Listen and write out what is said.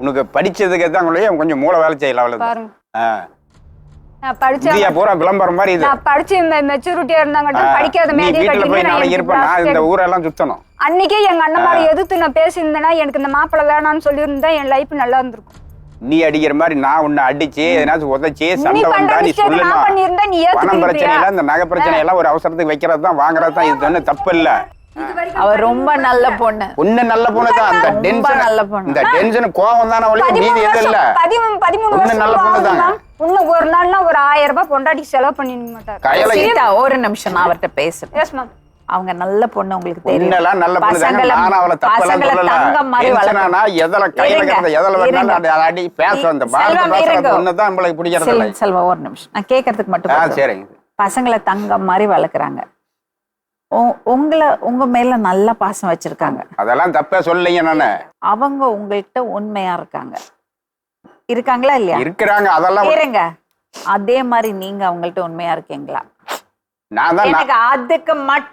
உனக்கு படிச்சதுக்கு தான் உங்களுடைய கொஞ்சம் மூளை வேலை செய்யல பாருங்க. ஆ. நான் படிச்ச பூரா விளம்பரம் மாதிரி இது. நான் படிச்சு மெச்சூரிட்டியா இருந்தாங்கட்டும் ஆ, படிக்காத மேடையை போய் நான் இருப்பேன். நான் இந்த ஊரெல்லாம் சுத்தணும். அன்னைக்கே எங்க அண்ணன் எதிர்த்து நான் பேசியிருந்தேன்னா எனக்கு இந்த மாப்பிள்ளை வேணாம்னு சொல்லியிருந்தா என் லைஃப் நல்லா இருந்திருக்கும். நீ அடிக்கிற மாதிரி நான் உன்னை அடிச்சு எதனாச்சும் உதச்சி சண்டை வந்தா நீ சொல்லணும் பணம் பிரச்சனை இல்ல இந்த நகை பிரச்சனை எல்லாம் ஒரு அவசரத்துக்கு வைக்கிறது தான் வாங்குறது தான் இது தப்பு இல்ல. அவ ரொம்ப நல்ல பொண்ணு. ஒண்ணு நல்ல பொண்ணு தான். அந்த டென்ஷன் நல்ல பொண்ணு. இந்த டென்ஷன் கோவம் தானே பதிமூணு மீதி எதுவும் இல்ல. வருஷம் பதிமூணு பதிமூணு ஒண்ணு வருஷம் நல்ல பொண்ணு. மேம். இன்னும் ஒரு நாள்னா ஒரு ஆயிரம் ரூபாய் பொண்டாட்டிக்கு செலவு பண்ணிக்க மாட்டார். சீதா ஒரு நிமிஷம் நான் அவர்கிட்ட பேசுறேன். எஸ் மேம் அவங்க நல்ல பொண்ணு உங்களுக்கு தெரியும். பொண்ணெல்லாம் நல்ல பொண்ணு பசங்களை- நானும் அவளை பசங்களை சொல்லல. தங்கம் மாதிரி வளர்க்கணும். எதில் கையில கிடந்த எதில் வேணாலும் அடி பேச அந்த பாரத. பொண்ணு தான் நம்மளுக்கு பிடிக்கிறது இல்லை செல்வம் செல்வம் ஒரு நிமிஷம். நான் கேட்கறதுக்கு மட்டும் ஆ. சரிங்க. பசங்களை தங்கம் மாதிரி வளர்க்குறாங்க. உங்களை உங்க மேல நல்ல பாசம் வச்சிருக்காங்க. அதெல்லாம் தப்பே சொல்லலைங்க நானு. அவங்க உங்கள்கிட்ட உண்மையா இருக்காங்க. இருக்காங்களா இல்லையா? இருக்கிறாங்க அதெல்லாம் இருங்க. அதே மாதிரி நீங்க அவங்கள்ட்ட உண்மையா இருக்கீங்களா? நான் தான் எனக்கு அதுக்கு மட்டும்